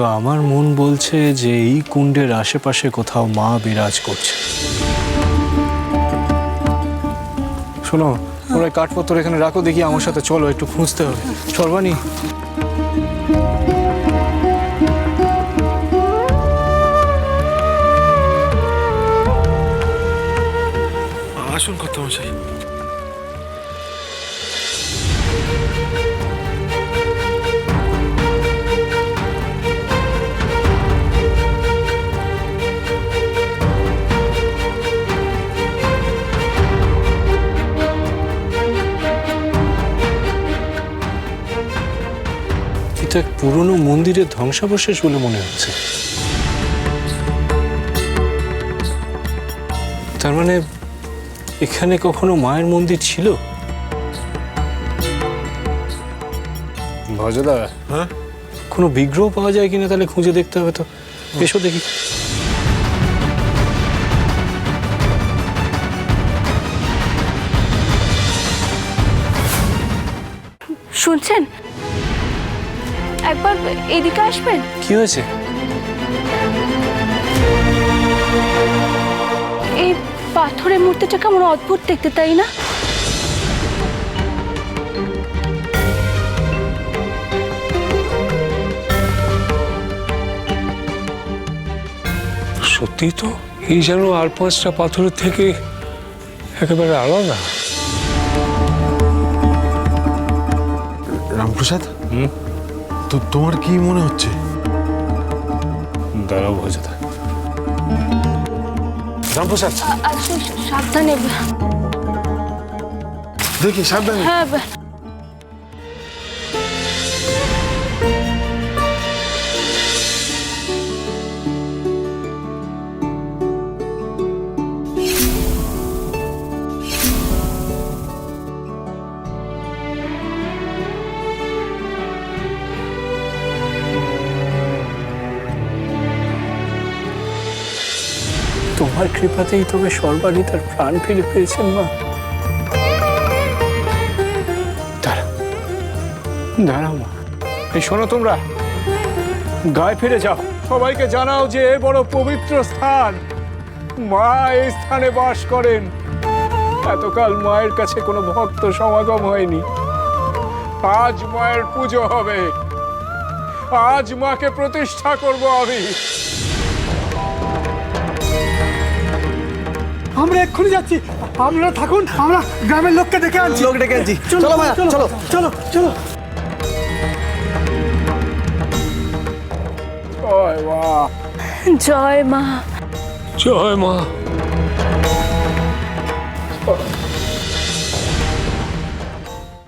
তো আমার মন বলছে যে এই কুণ্ডের আশেপাশে কোথাও মা বিরাজ করছে। শোনো এই কাঠপত্র এখানে রাখো, দেখি আমার সাথে চলো, একটু খুঁজতে হবে। সর্বাণী। আসুন কথা মশাই এটা এক পুরনো মন্দিরের ধ্বংসাবশেষ বলে মনে হচ্ছে। তার মানে এখানে কখনো মায়ের মন্দির ছিল? ভজদা। হ্যাঁ? কোনো বিগ্রহ পাওয়া যায় কিনা তাহলে খুঁজে দেখতে হবে তো। এসো দেখি। শুনছেন? একবার এদিকে আসবেন? কি হয়েছে? এই পাথরের মূর্তিটা কেমন অদ্ভুত দেখতে তাই না? সত্যি তো এই যেন আর পাঁচটা পাথরের থেকে একেবারে আলাদা। রামপ্রসাদ? তো তোমার কি মনে হচ্ছে? দাঁড়াও ভজদা রামপ্রসাদ সাবধানে। দেখি সাবধানে। হ্যাঁ তোমার কৃপাতেই তবে সর্বাণী তার প্রাণ ফিরে পেয়েছেন, মা। দাঁড়াও দাঁড়াও, মা। এই শোনো তোমরা। গায়ে ফিরে যাও। সবাইকে জানাও যে এ বড় পবিত্র স্থান। মা এই স্থানে বাস করেন। এতকাল মায়ের কাছে কোনো ভক্ত সমাগম হয়নি। আজ মায়ের পুজো হবে। আজ মাকে প্রতিষ্ঠা করব আমি। আমরা এক্ষুনি যাচ্ছি। আপনারা থাকুন আমরা গ্রামের লোককে ডেকে আনছি। লোক ডেকে আনছি। চলো ভাইয়া চলো। চলো চলো। জয় মা। জয় মা। জয় মা।